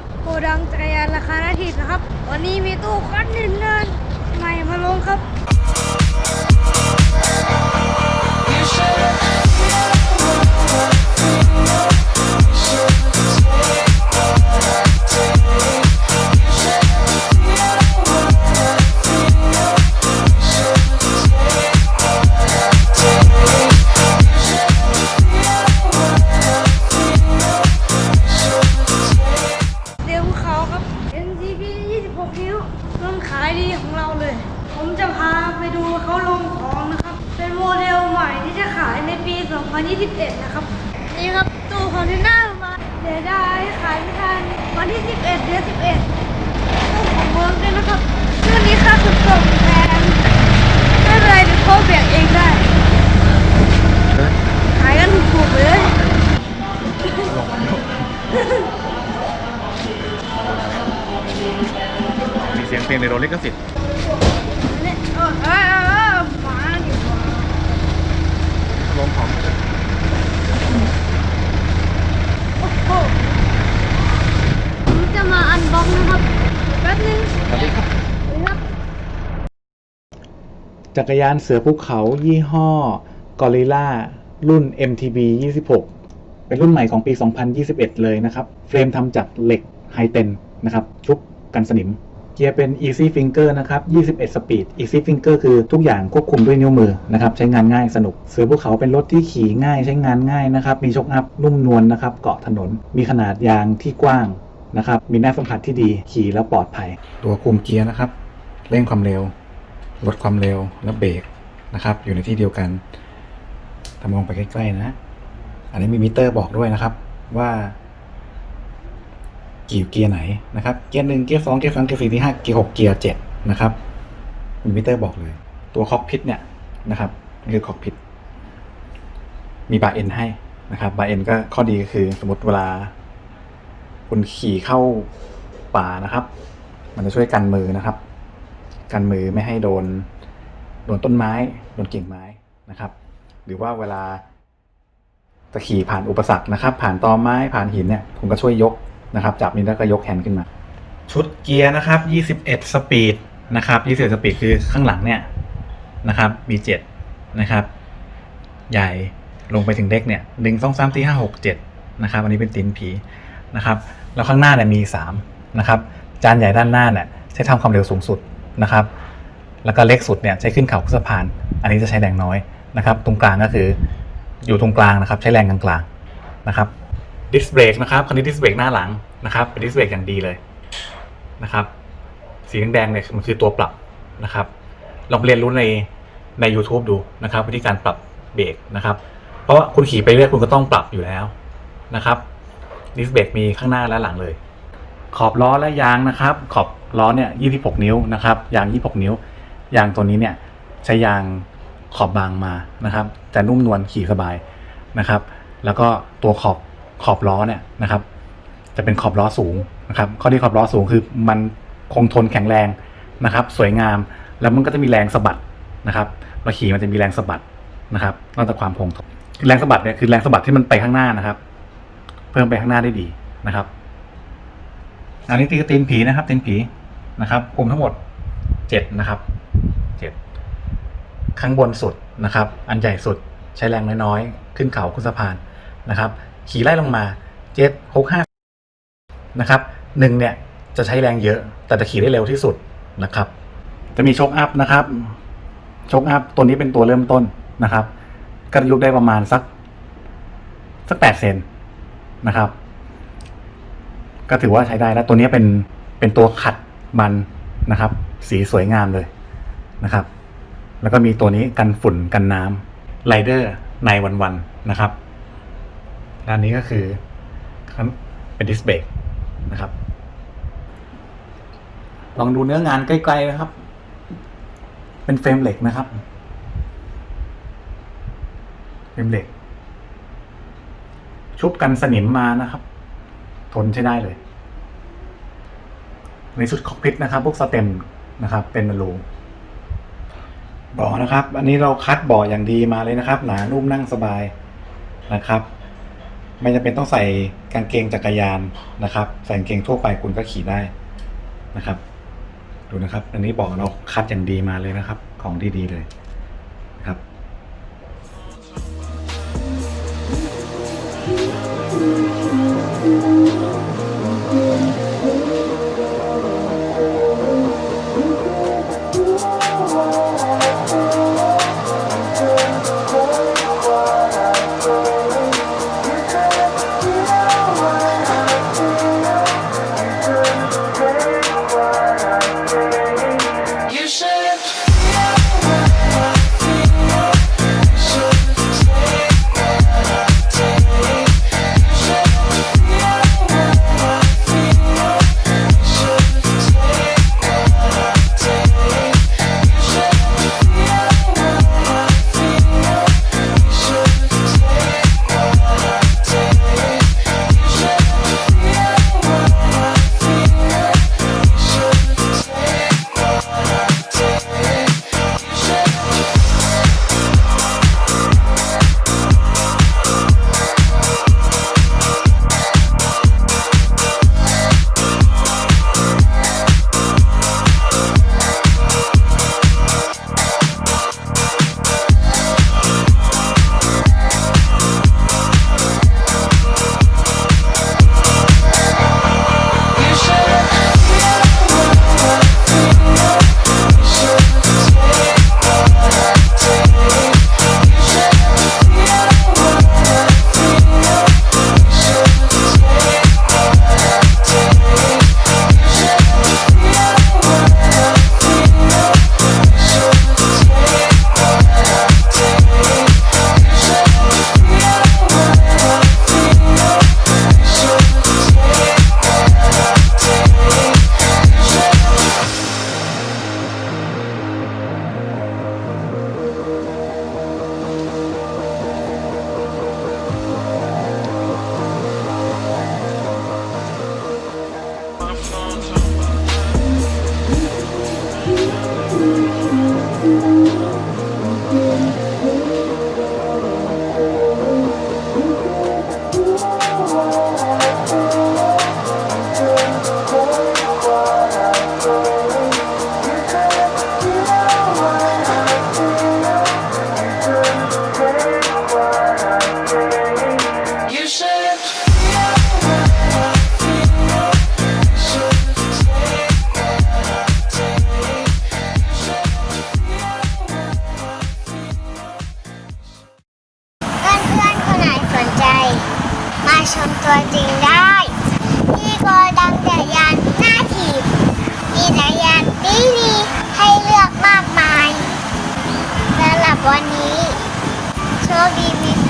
ครับโกดังจักรยานราคาหน้าที่นะครับ วันนี้มีตู้คัดนินเนินใหม่มาลงครับ NTP 26 นิ้วเรื่องขายดีของเราเลย ผมจะพาไปดูเขาลงของนะครับ เป็นโมเดลใหม่ที่จะขายในปี 2021 นะครับ นี่ครับตู้คอนเทนเนอร์มาเดี๋ยวได้ขายไม่ทันวันที่ 11 เดือน 11 งเพลงในโรลิกสิทธิ์ลงของผมจะมาอันบ็อกนะครับแป๊บนึงสวัสดีครับสวัสดีครับจักรยานเสือภูเขายี่ห้อกอริล่ารุ่น MTB 26 เป็นรุ่นใหม่ของปี 2021 เลยนะครับ เฟรมทำจากเหล็กไฮเทนนะครับ ชุบกันสนิม เกียร์เป็น Easy Finger นะครับ 21 Speed Easy Finger คือทุกอย่างควบคุมด้วยนิ้วมือนะครับ ใช้งานง่ายสนุก เสือภูเขาเป็นรถที่ขี่ง่ายใช้งานง่ายนะครับ มีชกอัพนุ่มนวลนะครับ เกาะถนน มีขนาดยางที่กว้างนะครับ มีหน้าสัมผัสที่ดี ขี่แล้วปลอดภัย ตัวคุมเกียร์นะครับ เร่งความเร็ว ลดความเร็ว และเบรกนะครับ อยู่ในที่เดียวกันถ้ามองไปใกล้ๆนะ อันนี้มีมิเตอร์บอกด้วยนะครับ ว่า กี่เกียร์ไหนนะครับ เกียร์หนึ่งเกียร์สองเกียร์สามเกียร์สี่เกียร์ห้าเกียร์หกเกียร์เจ็ดนะครับมีมิเตอร์บอกเลย ตัวคอกพิทเนี่ยนะครับนี่คือคอกพิทมีบาร์เอ็นให้นะครับบาร์เอ็นก็ข้อดีก็คือสมมติเวลา คุณขี่เข้าป่านะครับ มันจะช่วยกันมือนะครับ กันมือไม่ให้โดน โดนต้นไม้ โดนกิ่งไม้นะครับ หรือว่าเวลาจะขี่ผ่านอุปสรรคนะครับ ผ่านตอไม้ผ่านหินเนี่ยผมก็ช่วยยก นะครับ จับนี้แล้วก็ยกแฮนด์ขึ้นมา ชุดเกียร์นะครับ 21 สปีดนะครับ21สปีดคือข้างหลังเนี่ยนะครับมี7นะครับ ใหญ่ลงไปถึงเด็กเนี่ยหนึ่งสองสามสี่ห้าหกเจ็ดนะครับอันนี้เป็นตีนผีนะครับ แล้วข้างหน้าเนี่ยมี3นะครับ จานใหญ่ด้านหน้าเนี่ยใช้ทำความเร็วสูงสุดนะครับ แล้วก็เล็กสุดเนี่ยใช้ขึ้นเขาขึ้นสะพาน อันนี้จะใช้แรงน้อยนะครับ ตรงกลางก็คืออยู่ตรงกลางนะครับ ใช้แรงกลางๆนะครับ ดิสเบรกนะครับคันนี้ดิสเบรกหน้าหลังนะครับเป็นดิสเบรกอย่างดีเลยนะครับ สีแดงๆเนี่ยมันคือตัวปรับนะครับ ลองเรียนรู้ในใน YouTube ดูนะครับ วิธีการปรับเบรกนะครับ เพราะว่าคุณขี่ไปเรื่อยคุณก็ต้องปรับอยู่แล้วนะครับดิสเบรกมีข้างหน้าและหลังเลย ขอบล้อและยางนะครับ ขอบล้อเนี่ย26 นิ้วนะครับยาง 26 นิ้ว ยางตัวนี้เนี่ยใช้ยางขอบบางมานะครับจะนุ่มนวลขี่สบายนะครับ แล้วก็ตัวขอบ ขอบล้อเนี่ยนะครับ จะเป็นขอบล้อสูงนะครับ ข้อที่ขอบล้อสูงคือมันคงทนแข็งแรงนะครับ สวยงามแล้วมันก็จะมีแรงสะบัดนะครับเราขี่มันจะมีแรงสะบัดนะครับนอกจากความคงทนแรงสะบัดเนี่ยคือแรงสะบัดที่มันไปข้างหน้านะครับ เพิ่มไปข้างหน้าได้ดีนะครับ อันนี้ตีกตีนผีนะครับตีนผีนะครับกลุ่มทั้งหมดเจ็ดนะครับเจ็ดข้างบนสุดนะครับ อันใหญ่สุดใช้แรงน้อยๆ ขึ้นเขาขึ้นสะพานนะครับ ขี่ไล่ลงมาเจ็ดหกห้านะครับหนึ่งเนี่ยจะใช้แรงเยอะ แต่จะขี่ได้เร็วที่สุดนะครับ จะมีโชคอัพนะครับโชคอัพตัวนี้เป็นตัวเริ่มต้นนะครับก็ยุบได้ประมาณสักสักแปดเซนนะครับ ก็ถือว่าใช้ได้แล้วตัวนี้เป็นเป็นตัวขัดมันนะครับ สีสวยงามเลยนะครับ แล้วก็มีตัวนี้กันฝุ่นกันน้ำไรเดอร์ในวันวันๆนะครับ ด้านนี้ก็คือเป็นดิสเบรกนะครับ ลองดูเนื้องานใกล้ๆนะครับ เป็นเฟรมเหล็กนะครับ เฟรมเหล็ก ชุบกันสนิมมานะครับ ทนใช้ได้เลย ในชุดคอกพิทนะครับ พวกสเต็มนะครับ เป็นมลูบ่อนะครับ อันนี้เราคัดบ่ออย่างดีมาเลยนะครับ หนานุ่มนั่งสบายนะครับ ไม่จำเป็นต้องใส่กางเกงจักรยานนะครับ ใส่กางเกงทั่วไปคุณก็ขี่ได้นะครับ ดูนะครับ อันนี้บอกเราคัดอย่างดีมาเลยนะครับ ของดีๆเลยนะครับ You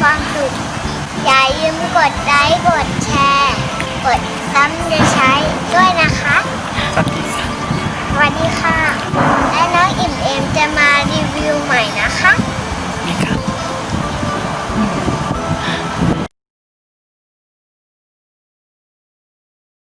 ความสุข อย่าลืมกดไลค์กดแชร์ กดซ้ำจะใช้ด้วยนะคะ สวัสดีค่ะ